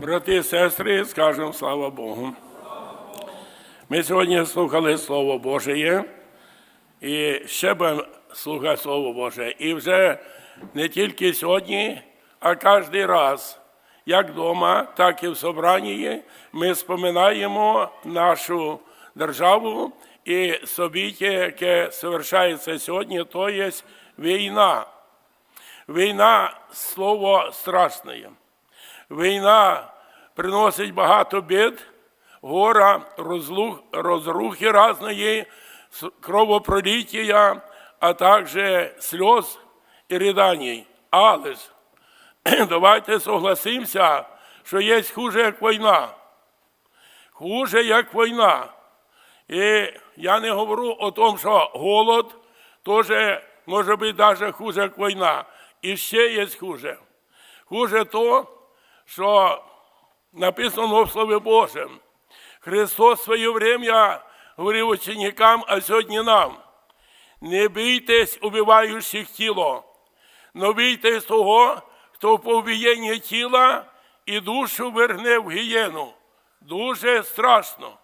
Брати і сестри, скажемо слава Богу. Ми сьогодні слухали Слово Боже і ще будемо слухати Слово Боже. І вже не тільки сьогодні, а кожен раз, як вдома, так і в собранні, ми споминаємо нашу державу і собіття, яке совершається сьогодні, то є війна. Війна слово страшне. Війна приносить багато бід, гора, розлух, розрухи різної, кровопролиття, а також сльоз і ридань. Але ж давайте согласимося, що є хуже, як війна. Хуже, як війна. І я не говорю о тому, що голод теж може бути навіть хуже, як війна. І ще є хуже. Хуже то, що написано в Слові Божому. Христос в своє время говорив ученикам, а сьогодні нам. Не бійтесь убиваючих тіло, но бійтесь того, хто в повієнні тіла і душу верне в гієну. Дуже страшно.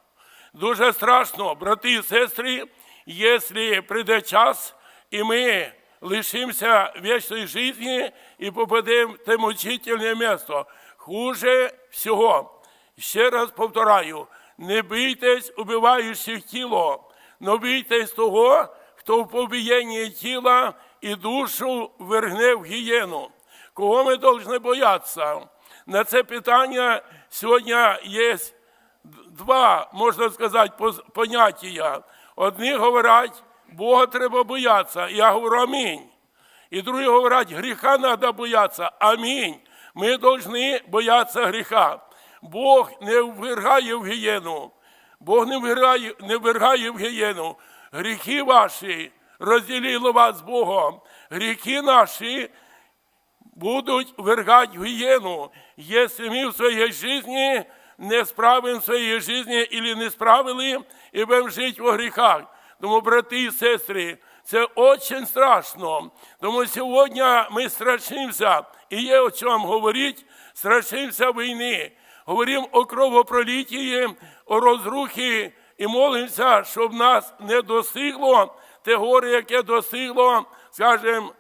Дуже страшно, брати і сестри, якщо прийде час, і ми лишимося вічної житті і попадемо в те мучительне місто. Хуже всього. Ще раз повторяю, не бійтесь убиваючих тіло, но бійтесь того, хто в побієнні тіла і душу вергне в гієну. Кого ми повинні боятися? На це питання сьогодні є два, можна сказати, поняття. Одні говорять, Бога треба боятися. Я говорю амінь. І другі говорять, гріха треба боятися. Амінь. Ми повинні боятися гріха. Бог не ввергає в гієну. Бог не ввергає, не ввергає в гієну. Гріхи ваші розділили вас з Богом. Гріхи наші будуть вергать в гиену, если мы в своей жизни не справим в своей жизни или не справили і будемо жити во гріхах. Тому, брати і сестри, це дуже страшно. Тому сьогодні ми страшимося, і є о чому говорити, страшимося війни. Говоримо о кровопролитті, о розрухі і молимося, щоб нас не достигло те горе, яке достигло, скажімо,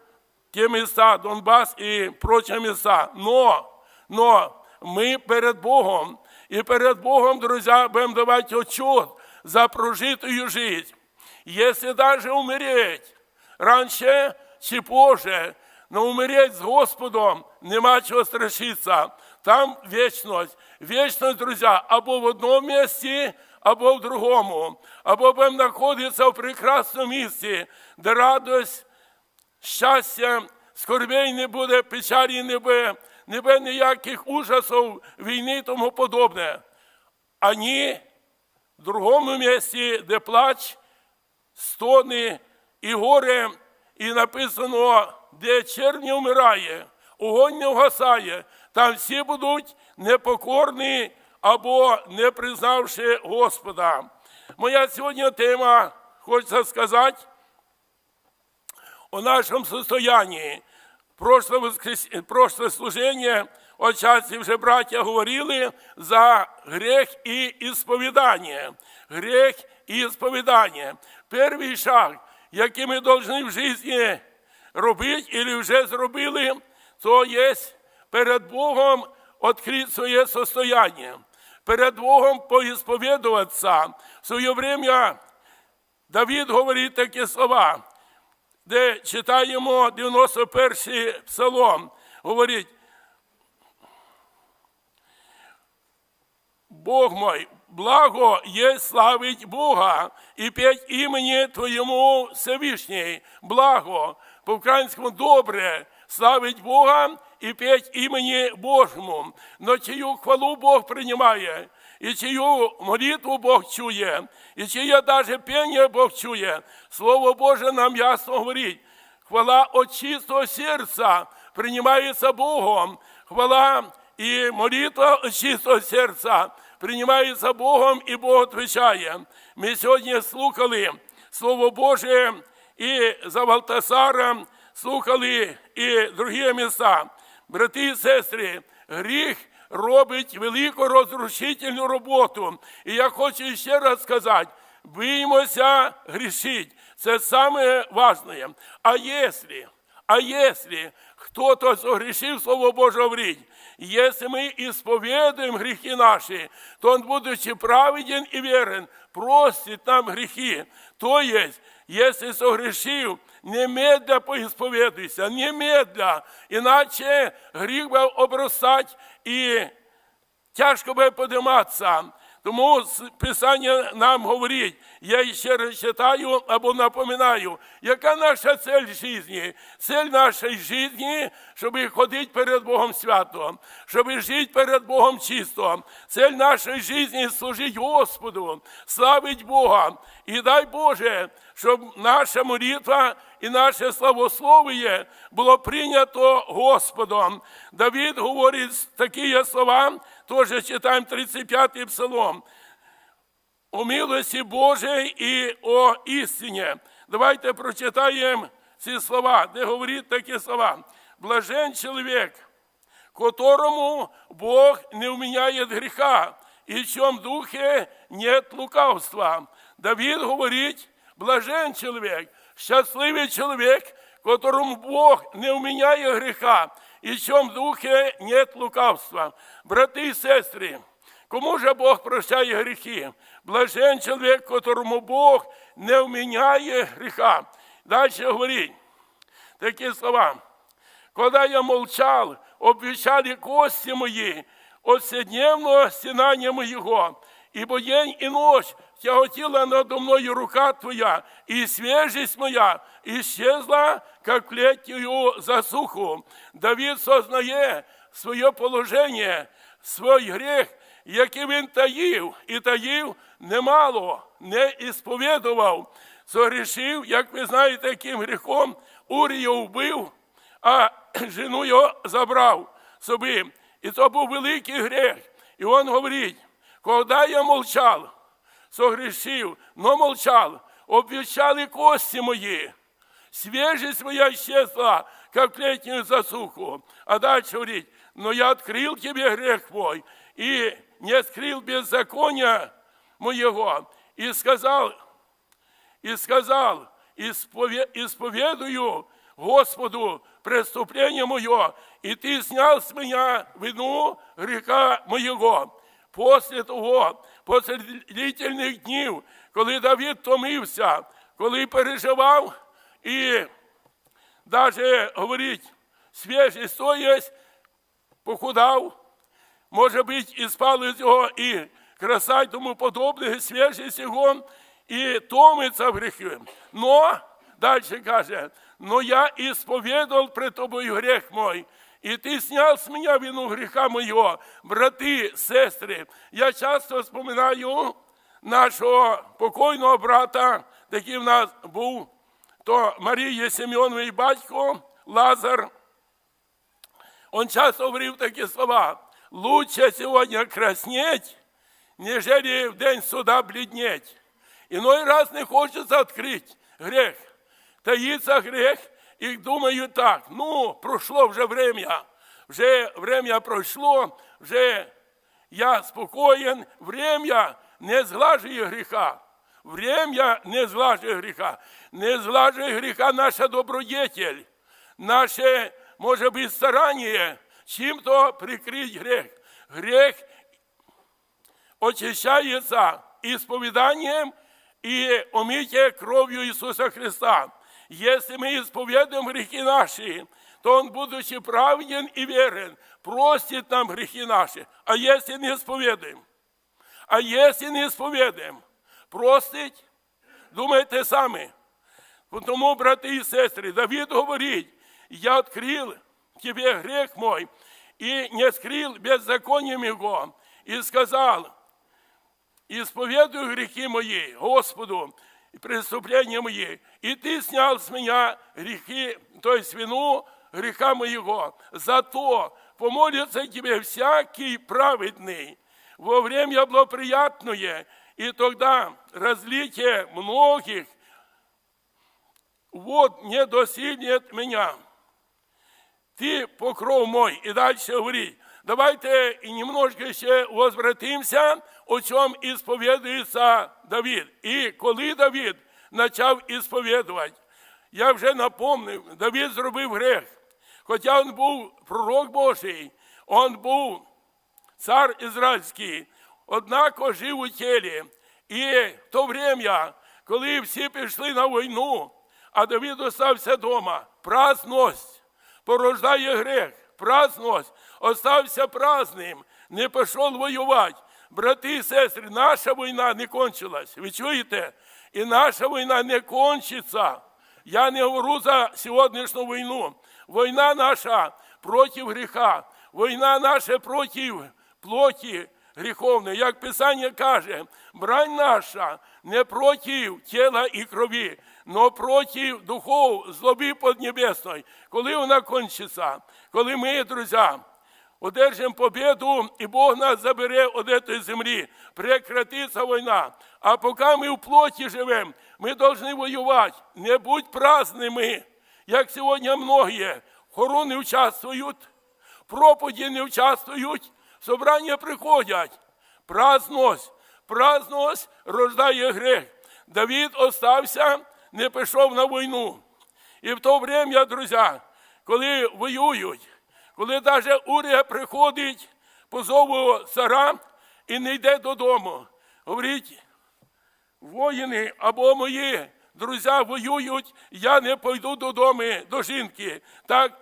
те места, Донбас и прочие места. Но, но мы перед Богом, и перед Богом, друзья, будем давать отчет за прожитую жизнь. Если даже умереть раньше чи позже, но умереть с Господом нема чого страшиться. Там вечность. Вечность, друзья, або в одному місці, або в другому. Або будемо знаходитися в прекрасному місці, де радость щастя, скорбей не буде, печалі не буде, не буде ніяких ужасів, війни і тому подобне. Ані в другому місці, де плач, стони і горе, і написано, де червні вмирає, огонь не вгасає, там всі будуть непокорні або не признавши Господа. Моя сьогодні тема, хочеться сказати, о нашем состоянии. Прошлое, воскрес... Прошлое служение, вже братья говорили за грех і ісповідання. Грех і ісповідання. Перший шаг, який ми повинні в житті робити, і вже зробили, то є перед Богом відкрити своє состояние. Перед Богом поісповідуватися. В своє время Давид говорить такі слова де читаємо 91-й псалом, говорить, Бог мой, благо є славить Бога і п'ять імені Твоєму Всевишній. Благо, по-українському добре, славить Бога і п'ять імені Божому. Но чию хвалу Бог приймає, і чию молитву Бог чує, і чиє даже пение Бог чує. Слово Боже нам ясно говорить. Хвала от чистого сердца принимается Богом. Хвала и молитва от чистого сердца принимается Богом, і Бог отвечає. Ми сьогодні слухали Слово Боже і за Валтасаром, слухали і другі міста. Брати і сестри, гріх робить велику розрушительну роботу. І я хочу ще раз сказати, боїмося грішить. Це саме. А якщо, а якщо кто-то согрешил Слово Божие говорить, если мы исповедуем грехи наши, то Он, будучи праведен и верен, простит нам грехи. То есть, если согрешил, немедля поисповедуйся, немедля, иначе гріх буде обростати і тяжко буде подиматися. Тому Писання нам говорить, я ще раз читаю або напоминаю, яка наша цель житті? Цель нашої житті, щоб ходити перед Богом свято, щоб жити перед Богом чисто. Цель нашої житті служити Господу, славить Бога. І дай Боже, щоб наша молитва і наше славословие було прийнято Господом. Давид говорить такі слова, теж читаємо 35-й псалом. О милості Божій і о істині. Давайте прочитаємо ці слова, де говорить такі слова. Блажен чоловік, которому Бог не вменяет греха, и в чем духе нет лукавства. Давид говорит, блажен человек, счастливый человек, которому Бог не вменяет греха, и в чем духе нет лукавства. Брати и сестры, Кому же Бог прощає гріхи? Блажен чоловік, которому Бог не вміняє гріха. Далі говорить такі слова. Когда я молчал, обвещали кости мои от вседневного моего, ибо день и ночь тяготила надо мною рука Твоя, и свежесть моя исчезла, как плетью засуху. Давид сознає своє положення, свій гріх, який він таїв, і таїв немало, не ісповідував. Согрішив, як ви знаєте, яким гріхом Урію вбив, а жену його забрав собі. І це був великий гріх. І він говорить, коли я мовчав, согрішив, но молчал, обвещали кости мои, свежесть моя исчезла, как в летнюю засуху. А дальше говорит, но я открыл тебе грех мой, и не скрыл беззакония моего, и сказал, и сказал, «Испове- исповедую Господу преступление мое, и ты снял с меня вину греха моего. После того, после длительних днів, коли Давид томився, коли переживав і навіть говорить, свіжість, то похудав, може бути, і спали його, і краса й тому подобне, свіжість його, і томиться в гріхи. Но, далі каже, но я исповедал пред тобою грех мой, і ти снял з мене вину гріха моєго. Брати, сестри, я часто вспоминаю нашого покойного брата, який в нас був, то Марія Семенової батько Лазар. Он часто говорив такі слова. Лучше сегодня краснеть, нежели в день суда бледнеть. Иной раз не хочется открыть грех. Таится грех, и думаю так, ну, прошло вже время, вже время пройшло, вже я спокоен, время не зглажує гріха. Время не зглажує гріха. Не зглажує гріха наша добродетель, наше, може бути, старання, чим-то прикрить грех. Грех очищается исповеданием и омытие кровью Иисуса Христа Если мы исповедуем грехи наши, то Он, будучи праведен и верен, простит нам грехи наши. А если не исповедуем? А если не исповедуем? Простить? Думайте самі. Тому, брати і сестри, Давид говорить, я открыл тебе грех мой, и не скрыл беззаконием его, и сказал, исповедую грехи мои Господу, и преступления мои, и ты снял с меня грехи, то есть вину греха моего. Зато помолится тебе всякий праведный во время благоприятное, и тогда разлитие многих вот не досильнет меня. Ты покров мой. И дальше говорит, Давайте і немножко ще о чому ісповідується Давид. І коли Давид почав ісповідувати, я вже напомнив, Давид зробив грех. Хоча він був пророк Божий, він був цар Ізраїльський, однако жив у тілі. І в то время, коли всі пішли на війну, а Давид остався вдома, праздність порождає грех, праздність, остався праздним, не пішов воювати. Брати і сестри, наша війна не кончилась. Ви чуєте? І наша війна не кончиться. Я не говорю за сьогоднішню війну. Війна наша проти гріха, війна наша проти плоті гріховної. Як Писання каже, брань наша не проти тіла і крові, но проти духов злоби поднебесної. Коли вона кончиться, коли ми, друзі, одержимо победу, і Бог нас забере від цієї землі, прекратиться війна. А поки ми в плоті живемо, ми повинні воювати. Не будь праздними, як сьогодні многі не участвують, в проповіді не участвують, собрання приходять. Праздність, праздність рождає грех. Давид остався, не пішов на війну. І в то время, друзі, коли воюють, коли навіть Урія приходить по зову цара і не йде додому, говорить, воїни або мої друзі воюють, я не пойду додому до жінки. Так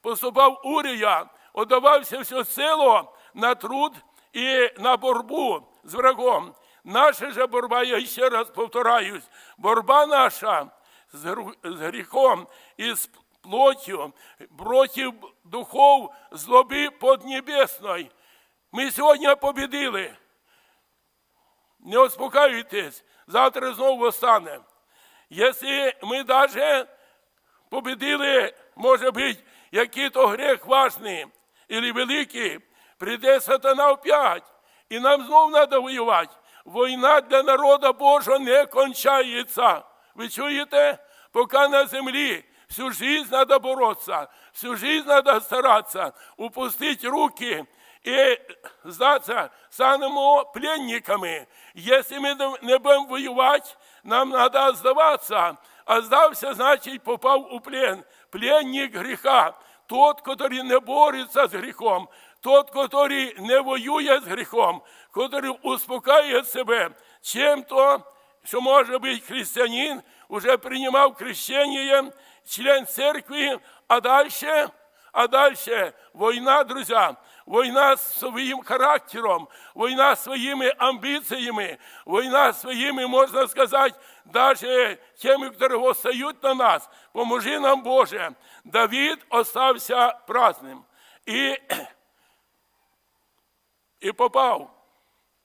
пособав Урія, отдавався все село на труд і на борьбу з врагом. Наша же борьба, я ще раз повторяюсь, борьба наша з гріхом і з плоттю проти духов злоби поднебесної. Ми сьогодні побідили. Не успокаюйтесь, завтра знову встане. Якщо ми навіть победили, може бути, який-то грех важний или великий, прийде сатана опять, і нам знову треба воювати. Війна для народу Божого не кончається. Ви чуєте? Поки на землі всю жизнь треба боротися, всю жизнь треба старатися, упустити руки і здатися станемо пленниками. Якщо ми не будемо воювати, нам треба здаватися. А здався, значить, попав у плен. Пленник гріха. Тот, который не бореться з гріхом, тот, который не воює з гріхом, который успокаює себе чим-то, що може бути християнин, уже приймав крещення, член церкви, а далі, а далі війна, друзі, війна з своїм характером, своїми амбіціями, війна з своїми, можна сказати, навіть тими, які восстають на нас. Поможи нам, Боже. Давид остався праздним. І, і попав,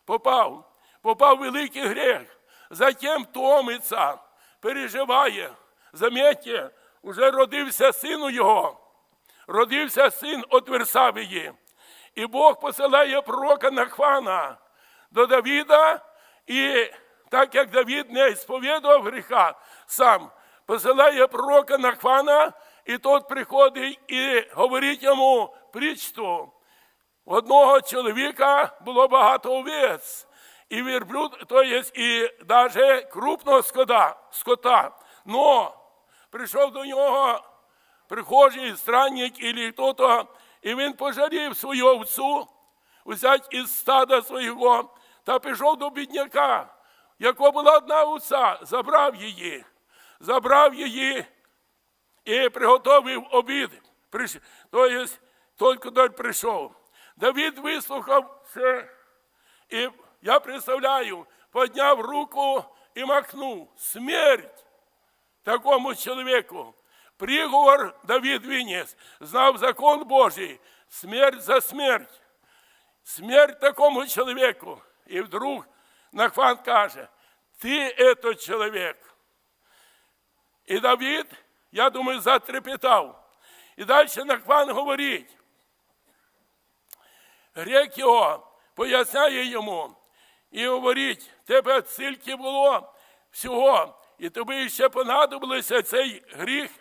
попав, попав в великий грех. Затем томиться, переживає. Замітьте, уже родився син у його, родився син от Версавії. І Бог посилає пророка Нахвана до Давіда, і так як Давід не сповідував гріха сам, посилає пророка Нахвана, і тот приходить і говорить йому притчу. У одного чоловіка було багато овець, і верблюд, то є і навіть крупного скота, скота. Но прийшов до нього прихожий странник і хто-то, і він пожалів свою овцю, взяти із стада свого, та пішов до бідняка, якого була одна овця, забрав її, забрав її і приготовив обід. Приш- То тільки той прийшов. Давид вислухав це, і я представляю, підняв руку і махнув. Смерть такому чоловіку. Приговор Давид винес, знав закон Божий, смерть за смерть. Смерть такому чоловіку. І вдруг Нахван каже, ти этот чоловік. І Давид, я думаю, затрепетав. І далі Нахван говорить. Грек його поясняє йому і говорить, тебе стільки було всього, і тобі ще понадобився цей гріх.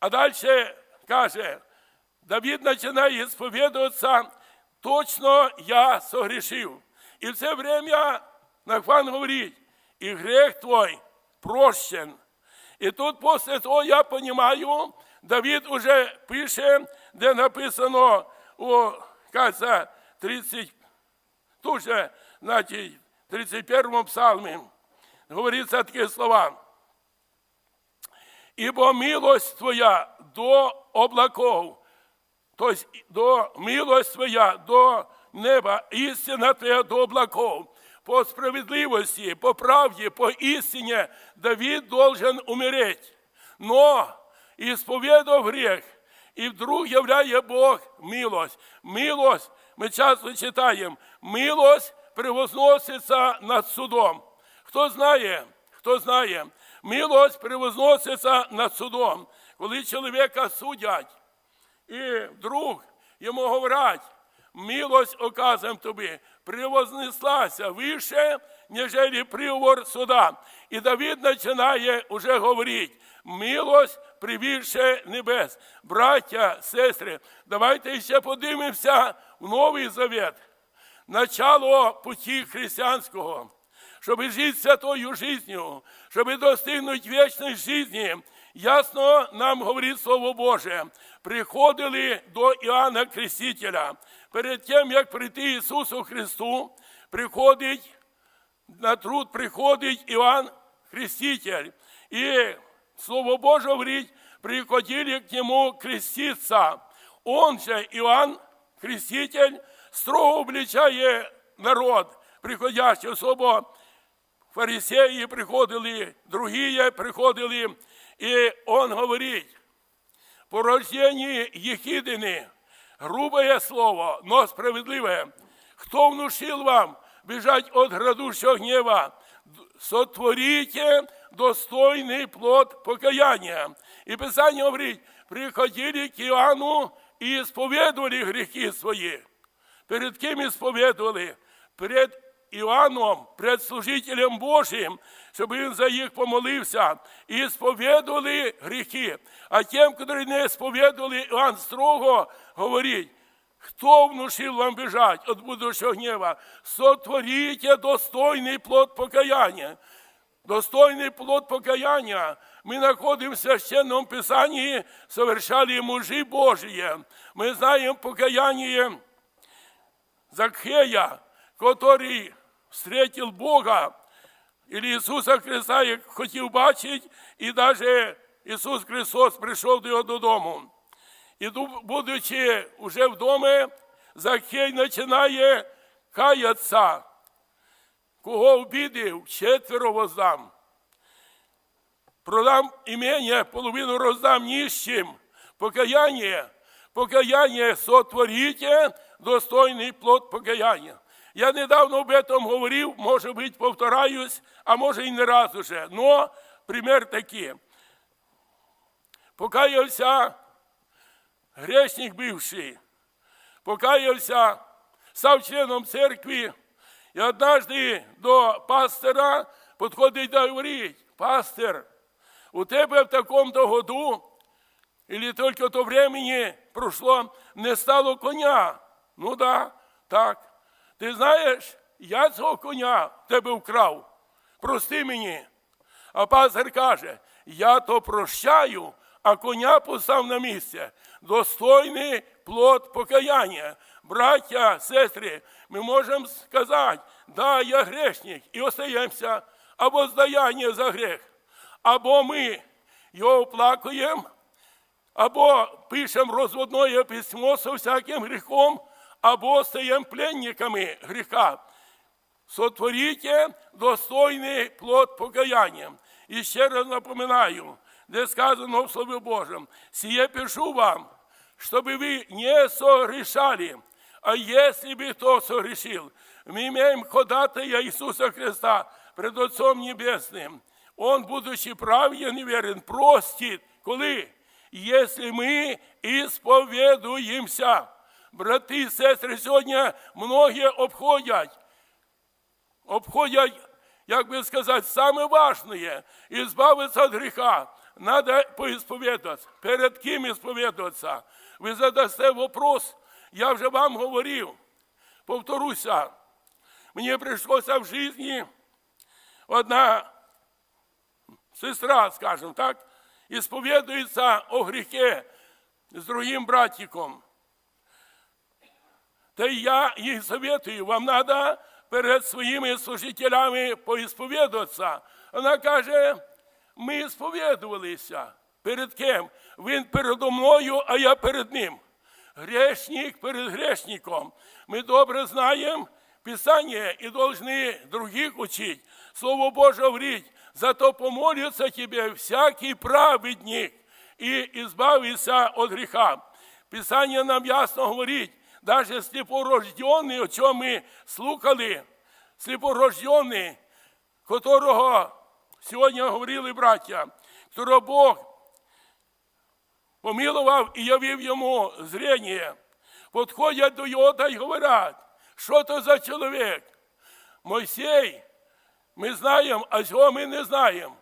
А далі каже, Давид починає сповідуватися, точно я согрішив. І в це время Нахван говорить, і грех твой прощен. І тут після того я розумію, Давид уже пише, де написано у кажется, 30, тут же, значить, 31 псалмі, говориться такі слова. Ибо милость Твоя до облаков, то есть до милость Твоя до неба, истина Твоя до облаков. По справедливости, по правде, по истине Давид должен умереть. Но исповедав грех, и вдруг являє Бог милость. Милость, ми часто читаємо, милость превозноситься над судом. Хто знає, хто знає, милость превозноситься над судом, коли чоловіка судять. І вдруг йому говорять, милость оказуємо тобі, превознеслася вище, ніж приговор суда. І Давид починає уже говорити, милость превіше небес. Браття, сестри, давайте ще подивимося в Новий Завет, начало путі християнського, щоб жити святою життю, щоб достигнути вічної житті. Ясно нам говорить Слово Боже. Приходили до Іоанна Крестителя. Перед тим, як прийти Ісусу Христу, приходить на труд приходить Іоанн Хреститель. И Слово Божие говорит, приходили к нему креститься. Он же, Иоанн Креститель, строго обличає народ, приходящий особо фарисеї приходили, другі приходили, і он говорить, по рождении Ехидины, грубое слово, но справедливое. Кто внушил вам бежать от градущего гнева? Сотворите достойный плод покаяния. И Писание говорит, приходили к Иоанну и исповедовали грехи свои. Перед кем исповедовали? Перед Іоанном, пред служителем Божим, щоб він за їх помолився, і сповідували гріхи. А тим, які не сповідували, Іоанн строго говорить, хто внушив вам бежать от будущого гнева? Сотворите достойний плод покаяння. Достойний плод покаяння. Мы находим в Священном Писании, совершали мужи Божьи. Мы знаем покаяние Закхея, который встретил Бога, или Ісуса Христа, як хотів бачити, і навіть Ісус Христос прийшов до його додому. І будучи вже вдома, Закхей починає каятися. Кого обідив, четверо воздам. Продам імення, половину роздам ніщим. Покаяння, покаяння сотворите, достойний плод покаяння. Я недавно об этом говорив, може бути, повтораюсь, а може і не раз уже. Но пример такий. Покаявся грешник бивший, покаявся, став членом церкви, і однажды до пастора підходить і говорить, пастор, у тебе в такому-то году, или только то времени прошло, не стало коня. Ну да, так. Ти знаєш, я цього коня тебе вкрав. Прости мені. А пастор каже, я то прощаю, а коня постав на місце. Достойний плод покаяння. Браття, сестри, ми можемо сказати, да, я грешник, і остаємося, або здаяння за грех, або ми його оплакуємо, або пишемо розводне письмо з всяким гріхом, або стаємо пленниками гріха. Сотворите достойний плод покаяння. І ще раз напоминаю, де сказано в Слові Божьем, сие пишу вам, чтобы вы не согрешали, а если бы кто согрешил, мы имеем ходатая Иисуса Христа пред Отцом Небесным. Он, будучи праведен и верен, простит, коли, если мы исповедуемся. Брати і сестри, сьогодні многі обходять, обходять, як би сказати, саме важне, избавиться від гріха. Надо поисповедоваться. Перед ким исповедоваться? ви задасте вопрос, я вже вам говорив, повторюся, мені прийшлося в житті одна сестра, скажімо так, і о гріхи з другим братиком. Й я їй советую, вам треба перед своїми служителями поісповідуватися. Вона каже, ми сповідувалися. Перед ким? Він передо мною, а я перед ним. Грешник перед грешником. Ми добре знаємо Писання і должны других учить. Слово Боже говорить, зато помолится тебе всякий праведник и избавится от греха. Писание нам ясно говорить, даже слепорожденный, о чем мы слухали, слепорожденный, которого сьогодні говорили браття, которого Бог помилував і явив йому зрення. Подходять до його та й говорять, що то за чоловік? Мойсей, ми знаємо, а цього ми не знаємо.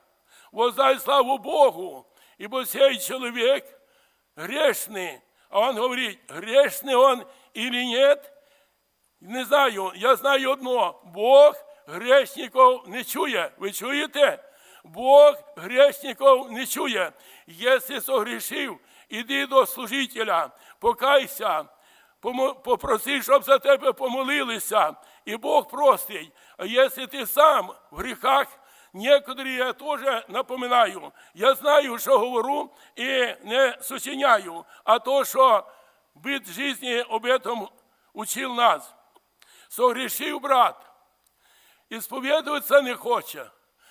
Воздай славу Богу, ибо сей чоловік грешний. А він говорить, грешний он или нет? Не знаю, я знаю одно, Бог грешників не чує. Ви чуєте? Бог грешників не чує. Якщо согрішив, іди до служителя, покайся, попроси, щоб за тебе помолилися, і Бог простить. А якщо ти сам в гріхах, некоторі я теж напоминаю, я знаю, що говорю, і не сочиняю, а то, що бит житті об этом учив нас. Согрішив брат, Исповедоваться не хоче.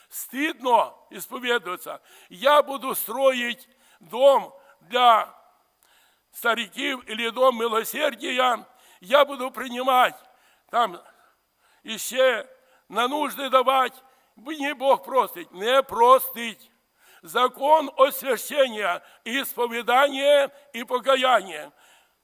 Стидно исповедоваться. Я буду строить дом для стариків или дом милосердия. Я буду принимать там іще на нужди давать. Мені Бог простить. Не простить. Закон освящения, исповедания и покаяния.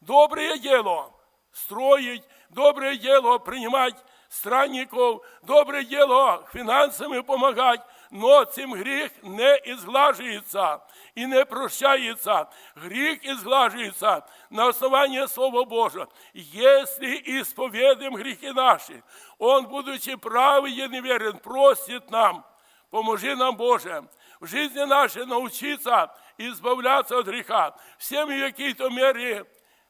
Доброе дело строить, доброе дело принимать странников, добре діло фінансами допомагати, но цим гріх не ізглажується і не прощається. Гріх ізглажується на основанні Слова Божого. Якщо ісповедим гріхи наші, Он, будучи правий і неверен, просить нам, поможи нам, Боже, в житті нашей научиться избавляться от греха. Все мы в какой-то мере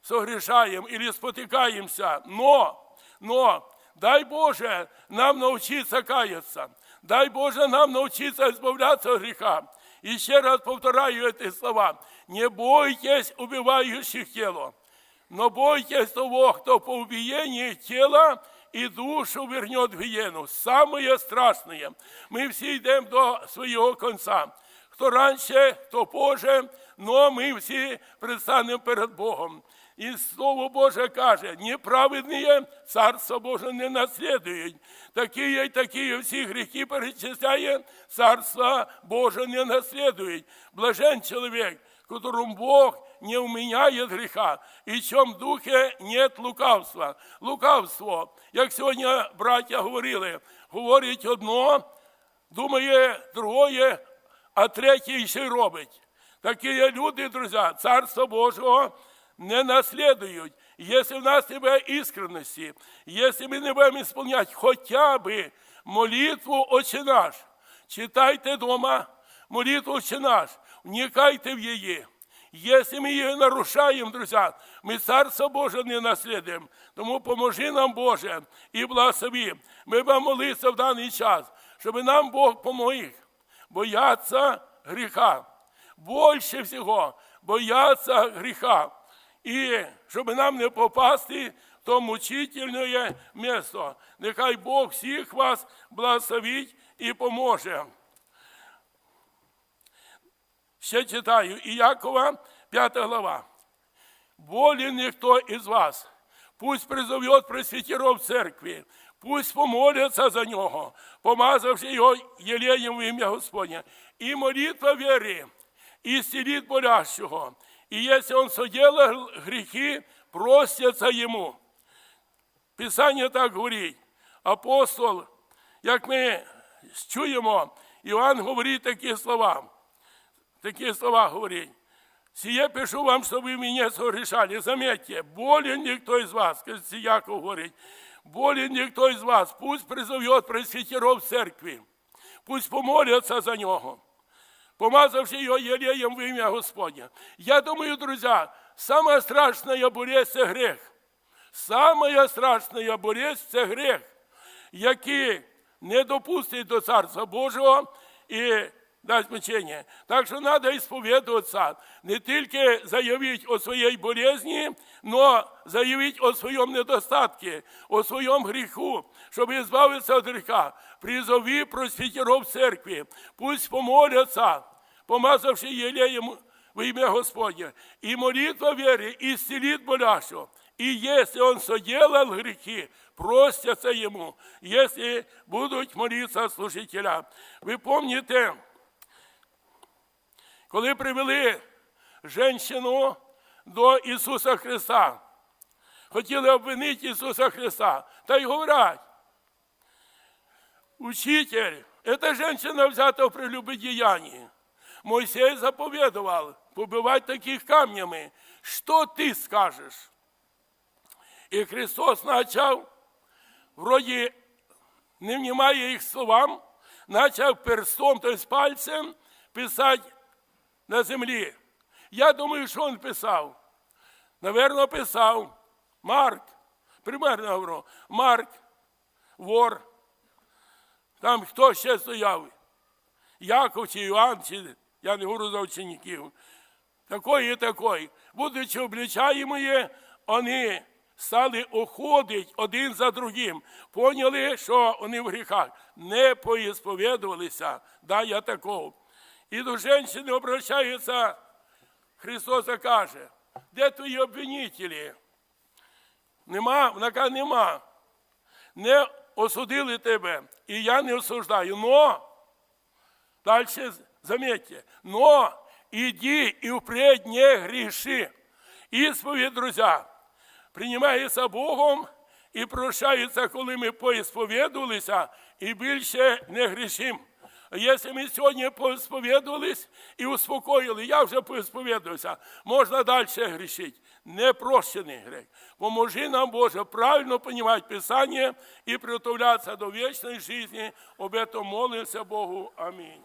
согрешаем или спотыкаемся, но, но Дай Боже нам научиться каяться. Дай Боже нам научиться избавляться от греха. Еще раз повторяю эти слова. Не бойтесь убивающих тело, но бойтесь того, кто по убиении тела и душу вернет в гиену. Самое страшное. Мы все идем до своего конца. Хто раніше, хто позже, но ми всі предстанемо перед Богом. І Слово Боже каже, неправедні Царство Боже не наслідують. Такі і такі всі гріхи перечисляє, Царство Боже не наслідують. Блажен чоловік, которому Бог не вменяет греха, и в чем духе нет лукавства. Лукавство, як сьогодні браття говорили, говорить одно, думає другое, а третє ще й робить. Такі є люди, друзі, Царство Божого не наслідують. Якщо в нас немає іскренності, якщо ми не будемо ісполняти хоча б молитву «Отче наш», читайте вдома молитву «Отче наш», вникайте в її. Если мы ее нарушаем, друзья, мы Царство Божие не наследуем. Тому поможи нам, Боже, і благослови. Ми будемо молитися в даний час, щоб нам Бог помог бояться гріха. Більше всього бояться гріха. І щоб нам не попасти в то мучительне місто. Нехай Бог всіх вас благословить і поможе. Ще читаю Іякова, 5 глава. Болен никто из вас. Пусть призовет пресвитеров церкви, пусть помолятся за нього, помазавши його елеем в ім'я Господня. І молитва веры исцелит болящего. И если он соделал грехи, простятся ему. Писання так говорить. Апостол, як ми чуємо, Іван говорить такі слова. Такі слова говорить. Сие пишу вам, что вы меня согрешали. Заметьте, болен никто из вас, как Яков говорит, болен никто из вас, пусть призовет пресвитеров церкви, пусть помолятся за нього, помазавши його елеем в ім'я Господня. Я думаю, друзья, самая страшная болезнь – це грех. Самая страшная болезнь – це грех, який не допустить до Царства Божого і дасть мучення. Так що треба ісповідуватися, не тільки заявити о своїй болезні, но заявити о своєму недостатку, о своєму гріху, щоб збавитися від гріха. Призови просвітеров церкви, пусть помоляться, помазавши елеем во имя Господне. И молитва веры исцелит болящего. И если он соделал грехи, простятся ему, если будут молиться служителя. Ви помните, коли привели жінку до Ісуса Христа, хотіли обвинити Ісуса Христа, та й говорять, Учитель, эта женщина взята в прелюбодеянии. Мойсей заповедовал побивать таких камнями. Что ты скажешь? І Христос почав, вроді не внимає їх словам, почав перстом, тобто пальцем, писати на землі. Я думаю, що він писав. Наверно, писав Марк, примерно говорю, Марк, вор. Там хто ще стояв? Яков чи Іван, чи я не говорю за учеників. Такої і такої. Будучи обличаємої, вони стали оходити один за другим. Поняли, що вони в гріхах. Не поісповідувалися, да, я такого. І до жінки обращається, Христос каже, де твої обвинителі? Нема, вона каже, нема. Не осудили тебе, і я не осуждаю. Но, дальше заметьте, но иди и впредь не греши. Ісповідь, друзі, приймається Богом і прощається, коли ми поісповідувалися, і більше не грішимо. Якщо ми сьогодні поісповідувались і успокоїли, я вже поісповідувався, можна далі грішити. Непрощений грех. Поможи нам, Боже, правильно розуміти Писання і приготовлятися до вічної житті. Об этом молимся Богу. Амінь.